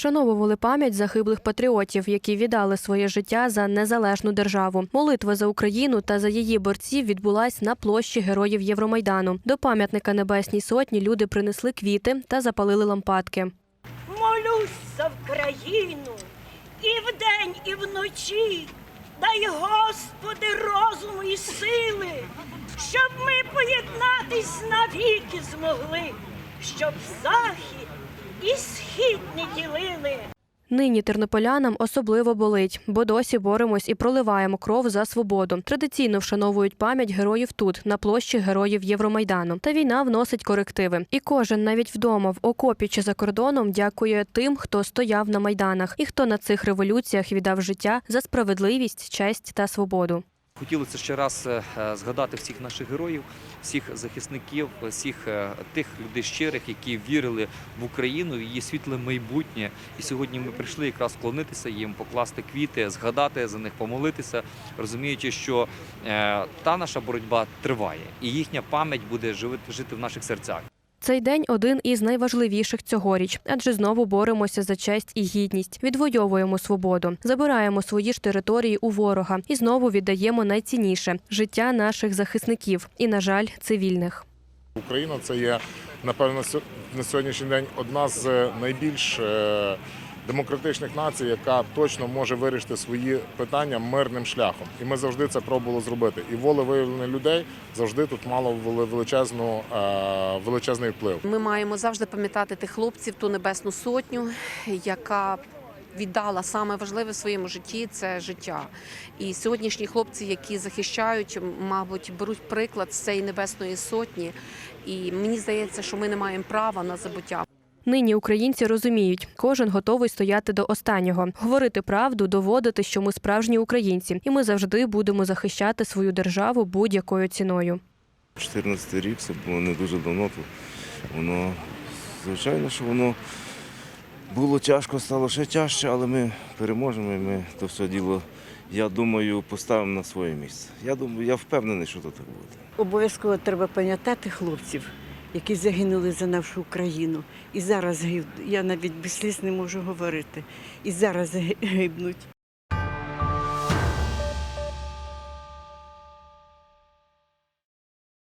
Вшановували пам'ять загиблих патріотів, які віддали своє життя за незалежну державу. Молитва за Україну та за її борців відбулась на площі Героїв Євромайдану. До пам'ятника Небесній Сотні люди принесли квіти та запалили лампадки. Молюсь за Вкраїну і вдень, і вночі. Дай Господи розуму і сили, щоб ми поєднатись навіки змогли, щоб захід і схід не ділили. Нині тернополянам особливо болить, бо досі боремось і проливаємо кров за свободу. Традиційно вшановують пам'ять героїв тут, на площі героїв Євромайдану. Та війна вносить корективи. І кожен, навіть вдома, в окопі чи за кордоном, дякує тим, хто стояв на майданах і хто на цих революціях віддав життя за справедливість, честь та свободу. Хотілося ще раз е, е, згадати всіх наших героїв, всіх захисників, всіх е, тих людей щирих, які вірили в Україну, в її світле майбутнє. І сьогодні ми прийшли якраз вклонитися їм, покласти квіти, згадати за них, помолитися, розуміючи, що та наша боротьба триває, і їхня пам'ять буде жити в наших серцях. Цей день один із найважливіших цьогоріч, адже знову боремося за честь і гідність, відвоюємо свободу, забираємо свої ж території у ворога і знову віддаємо найцінніше життя наших захисників і, на жаль, цивільних. Україна це є, напевно, на сьогоднішній день одна з найбільш е, демократичних націй, яка точно може вирішити свої питання мирним шляхом. І ми завжди це пробували зробити. І волевиявлення людей завжди тут мало величезну, е, величезний вплив. Ми маємо завжди пам'ятати тих хлопців, ту небесну сотню, яка віддала саме важливе в своєму житті це життя. І сьогоднішні хлопці, які захищають, мабуть, беруть приклад з цієї небесної сотні. І мені здається, що ми не маємо права на забуття. Нині українці розуміють, кожен готовий стояти до останнього, говорити правду, доводити, що ми справжні українці, і ми завжди будемо захищати свою державу будь-якою ціною. 14 рік, це було не дуже давно. То воно, звичайно, що воно було тяжко, стало ще тяжче, але ми переможемо і ми то все діло, я думаю, поставимо на своє місце. Я думаю, я впевнений, що то так буде. Обов'язково треба пам'ятати хлопців, які загинули за нашу Україну. І зараз я навіть без сліз не можу говорити. І зараз гибнуть.